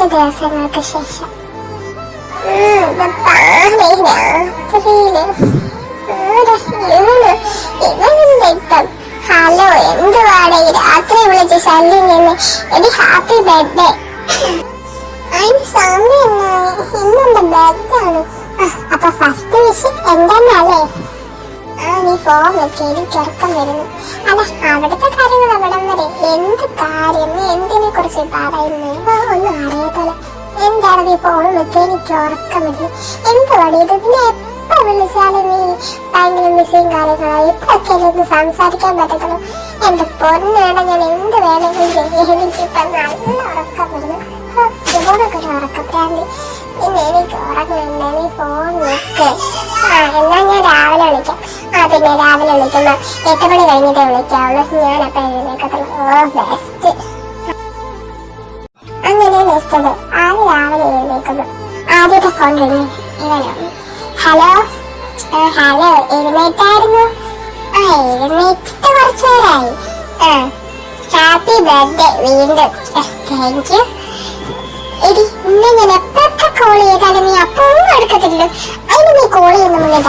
കുറച്ച് ദിവസങ്ങൾക്ക് ശേഷം? ഹലോ എന്തുവാടെ രാത്രി വിളിച്ച് ശല്യം നിന്ന് എടി ഹാപ്പി ബർത്ത്ഡേ അതിന് സമയമായി ഇന്നെന്റെ ബർത്ത്ഡാണ് അപ്പൊ ഫസ്റ്റ് വിഷ് എന്താന്നല്ലേ ആ നീ ഫോൺ വെച്ച് എനിക്ക് ഉറക്കം വരുന്നു അല്ല അവിടുത്തെ കാര്യങ്ങൾ അവിടം വരെ എന്ത് എന്തിനെ കുറിച്ച് പറയുന്നു ആ, ഒന്നും അറിയാത്തല്ല എന്താണ് നീ ഫോൺ വെച്ച് എനിക്ക് ഉറക്കം വരുന്നു എന്ത് വടി ഇത്? പിന്നെ എപ്പോ വിളിച്ചാലും നീ ഭയങ്കര മിസ്സിങ് കാര്യങ്ങളായി ഇപ്പൊക്കെ ഒന്ന് സംസാരിക്കാൻ പറ്റത്തുള്ളൂ. എന്റെ പൊന്നാണ് ഞാൻ എന്ത് വേണമെങ്കിലും ചെയ്യും എനിക്കിപ്പൊ നല്ല ഉറക്കം വരുന്നു ഇതുപോലൊക്കെ ഒരു ഉറക്കപ്രാന്തി പിന്നെ എനിക്ക് ഉറങ്ങണ്ട നീ ഫോൺ വെക്ക് ആ എന്നാ ഞാൻ രാവിലെ വിളിക്കാം. ആ പിന്നെ രാവിലെ വിളിക്കുമ്പോ എട്ട് മണി കഴിഞ്ഞിട്ടേ വിളിക്കാവുള്ളൂ. ഞാൻ അപ്പൊ എഴുന്നേക്കത്തുള്ളൂ. ഓ ബെസ്റ്റ് അങ്ങനെ ആദ്യ രാവിലെ എഴുന്നേക്കുന്നു ആദ്യത്തെ ഫോൺ റിങ് ഇവനാണ് ഹലോ ഹലോ എഴുന്നേറ്റായിരുന്നു? ആ എഴുന്നേറ്റിട്ട് കുറച്ചു നേരമായി. ആ ഹാപ്പി ബർത്ത്ഡേ വീണ്ടും. താങ്ക് യു എടി ഇന്ന് ഞാൻ കോൾ ചെയ്താലും നീ അപ്പൊ എടുക്കത്തില്ലല്ലോ എടുക്കത്തില്ല അതിന് നീ കോൾ ചെയ്യുന്ന മുന്നേ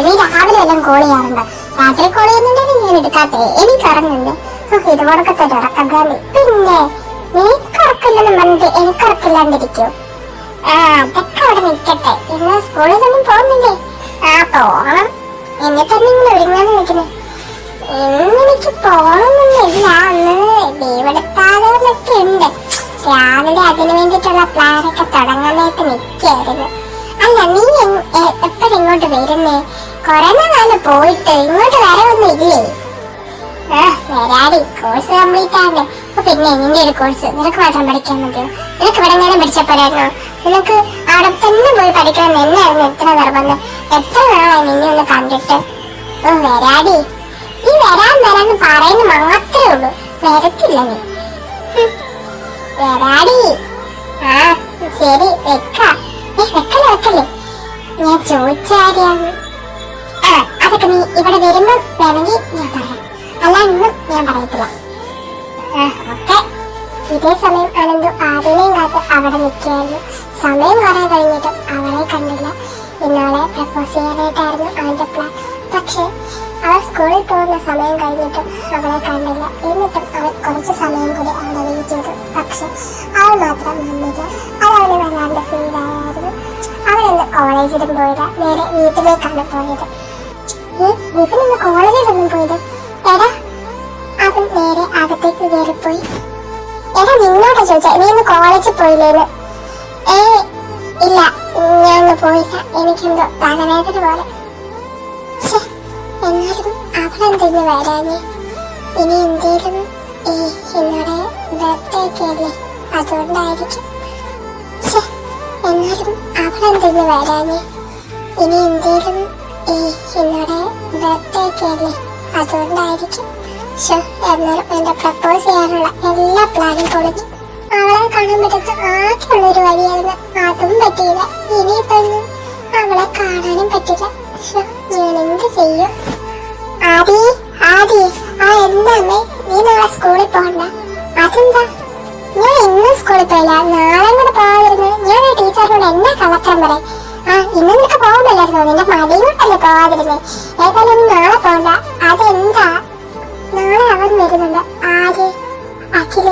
നീ രാവിലെ എല്ലാം കോൾ ചെയ്യാറുണ്ട്? രാത്രി കോൾ ചെയ്യുന്നുണ്ടെങ്കിൽ ഞാൻ എടുക്കാത്തേ. എനിക്ക് ഇറങ്ങുന്നുണ്ട് ഓ ഇത് കൊടുക്കത്തെ ഉറക്കം പിന്നെ നീക്ക് ഉറക്കില്ലെന്ന് പറഞ്ഞിട്ട് എനിക്ക് ഉറക്കില്ലാണ്ടിരിക്കൂ ആ അതൊക്കെ അവിടെ നിൽക്കട്ടെ. ഇന്ന് സ്കൂളിലൊന്നും പോകുന്നില്ലേ? ആ പോണം എന്നിട്ട് നിങ്ങൾ ഒരുങ്ങാന്ന് നിൽക്കുന്നത് ഇന്ന് എനിക്ക് പോകണമെന്നൊന്നുമില്ല അന്ന് ലീവ് എടുത്താലോന്നൊക്കെ ഉണ്ട്. രാവിലെ അതിനു വേണ്ടിയിട്ടുള്ള പ്ലാനൊക്കെ തുടങ്ങാനായിട്ട് നിൽക്കായിരുന്നു അല്ല നീ എപ്പോഴും ഇങ്ങോട്ട് വരുന്നേ? കൊറേ നാൾ പോയിട്ട് ഇങ്ങോട്ട് വരവൊന്നും ഇല്ലേ? ആ വരാടി. കോഴ്സ് കംപ്ലീറ്റ് ആവണ്ടേ പിന്നെ നിന്റെ ഒരു കോഴ്സ് നിനക്ക് മാത്രം പഠിക്കാൻ മതിയോ? നിനക്ക് ഇവിടെ നേരം പഠിച്ചപ്പോഴായിരുന്നോ നിനക്ക് അവിടെ തന്നെ പോയി പഠിക്കണം എന്നായിരുന്നു എത്ര നിർബന്ധം. എത്ര നാളായി നിന്നെ ഒന്ന് കണ്ടിട്ട്? ഓ വരാടി. ഈ വരാൻ വരാന്ന് പറയുന്ന മാത്രമേ ഉള്ളൂ. വരത്തില്ല നീ. വരാടി. ആ ശരി വെക്ക. വെക്കല്ലേ വെക്കല്ലേ? ഞാൻ ചോദിച്ചാരിയാണ് ആ അതൊക്കെ നീ ഇവിടെ വരുമ്പോ വേണമെങ്കിൽ ഞാൻ പറയാം. അല്ല ഞാൻ പറയത്തില്ല. ആ ഓക്കെ ഇതേ സമയം അനന്തു ആദിനെയും കാത്ത് അവിടെ നിൽക്കുകയായിരുന്നു. സമയം കുറെ കഴിഞ്ഞിട്ടും അവളെ കണ്ടില്ല. ഇന്നാളെ പ്രപ്പോസ് ചെയ്യാനായിട്ടായിരുന്നു അവന്റെ പ്ലാൻ പക്ഷേ അവൾ സ്കൂളിൽ പോകുന്ന സമയം കഴിഞ്ഞിട്ടും അവളെ കണ്ടില്ല. എന്നിട്ടും അവൾ കുറച്ച് സമയം കൂടി അവളെ വെയിറ്റ് ചെയ്തു. പക്ഷെ അവൾ മാത്രം വന്നില്ല അത് അവന് വല്ലാണ്ട് ഫീൽ ആയിരുന്നു അവനിന്ന് കോളേജിലും പോയില്ല. നേരെ വീട്ടിലേക്കാണ് പോയത്. ഇവനിന്ന് കോളേജിലൊന്നും പോയത്? കയറിപ്പോയി എടാ നിന്നോട് ചോദിച്ചാ നീ ഇന്ന് കോളേജിൽ പോയില്ലേന്ന്. ഏ ഇല്ല ഞാൻ ഒന്ന് പോയില്ല. എനിക്കെന്തോ തലവേദന പോലെ. എന്നാലും അവളെന്തെന്ന് വരാനേ ഇനി എന്തേലും ഈ എന്നോടെ ബർത്ത്ഡേ ഒക്കെ അല്ലേ? അതുകൊണ്ടായിരിക്കും. എന്നാലും അവളെന്തെന്ന് വരാനേ ഇനി എന്തേലും ഈ എന്നോടെ ബർത്ത്ഡേ ഒക്കെ അല്ലേ? അതുകൊണ്ടായിരിക്കും. എന്നാലും എന്റെ പ്രപ്പോസ് ചെയ്യാനുള്ള എല്ലാ പ്ലാനും പൊളിഞ്ഞു അവളെ കാണാൻ പറ്റുന്ന ആകെയുള്ള ഒരു വഴിയായിരുന്നു. അതും പറ്റിയില്ല. ഇനിയിപ്പൊന്നും അവളെ കാണാനും പറ്റില്ല. ഞാൻ എന്ത് ചെയ്യും? ആദി ആദി ആ എന്താമ്മേ നീ നാളെ സ്കൂളിൽ പോകണ്ട അതെന്താ? ഞാൻ ഇന്നും സ്കൂളിൽ പോയില്ല. നാളെ കൂടെ പോകാതിരുന്നു ഞാൻ ആ ടീച്ചറിനോട് എന്നെ കള്ളത്തരം പറയും? ആ ഇന്ന് നിനക്ക് പോകുന്നില്ലായിരുന്നോ നിന്റെ മടിയും കൊണ്ടല്ലേ പോകാതിരുന്നേ ഏതായാലും നാളെ പോകണ്ട അതെന്താ? നാളെ അവൻ വരുന്നുണ്ട്. ആര്? അഖിൽ.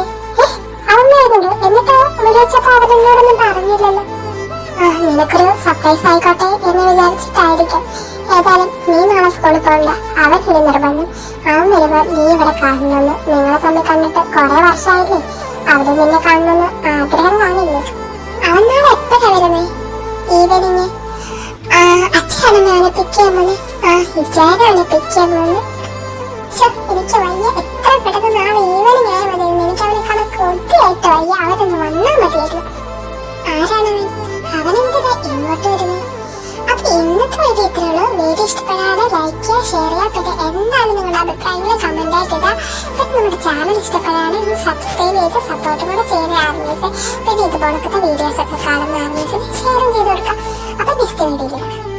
അവൻ വരുന്നുണ്ട്. എന്നിട്ടോ വിളിച്ചപ്പോ അവരെന്നോടൊന്നും പറഞ്ഞില്ലല്ലോ. ആ, നിനക്കൊരു സർപ്രൈസ് ആയിക്കോട്ടെ എന്ന് വിചാരിച്ചിട്ടായിരിക്കും. ഏതായാലും നീ നാളെ സ്കൂളിൽ പോകണ്ട ഇനി നിർബന്ധം. അവൻ വരുമ്പോൾ നീ ഇവിടെ കാണണമെന്ന് നിങ്ങളെ തമ്മിൽ കണ്ടിട്ട് കുറെ വർഷമായില്ലേ അവിടെ നിന്നെ കാണണമെന്ന് ആഗ്രഹം കാണില്ലേ? അവൻ നാളെ എപ്പോഴാ വരുന്നേ? ഈവനിങ് അച്ഛനാണ് അവനെ പിക്ക് ചെയ്യാൻ പോകുന്നത് ആ വിചാരമാണ് പിക്ക് ചെയ്യാൻ പോന്നെ അപ്പൊ ഇന്നത്തെ വീഡിയോ ഇഷ്ടപ്പെടാതെ ലൈക്ക് ചെയ്യുക ഷെയർ ചെയ്യുക എന്താണ് നിങ്ങളുടെ അഭിപ്രായങ്ങൾ കമന്റ് ആയിട്ട് ഇടുക. പിന്നെ നമ്മുടെ ചാനൽ ഇഷ്ടപ്പെടാതെ സബ്സ്ക്രൈബ് ചെയ്ത് സപ്പോർട്ട് കൂടെ ചെയ്യുന്ന ആർമീസ് പിന്നെ ഇതുപോലത്തെ വീഡിയോസ് ഒക്കെ കാണുന്ന ആർമീസിന് ഷെയറും ചെയ്ത് കൊടുക്കാം. അപ്പൊ നെക്സ്റ്റ് വീഡിയോയിൽ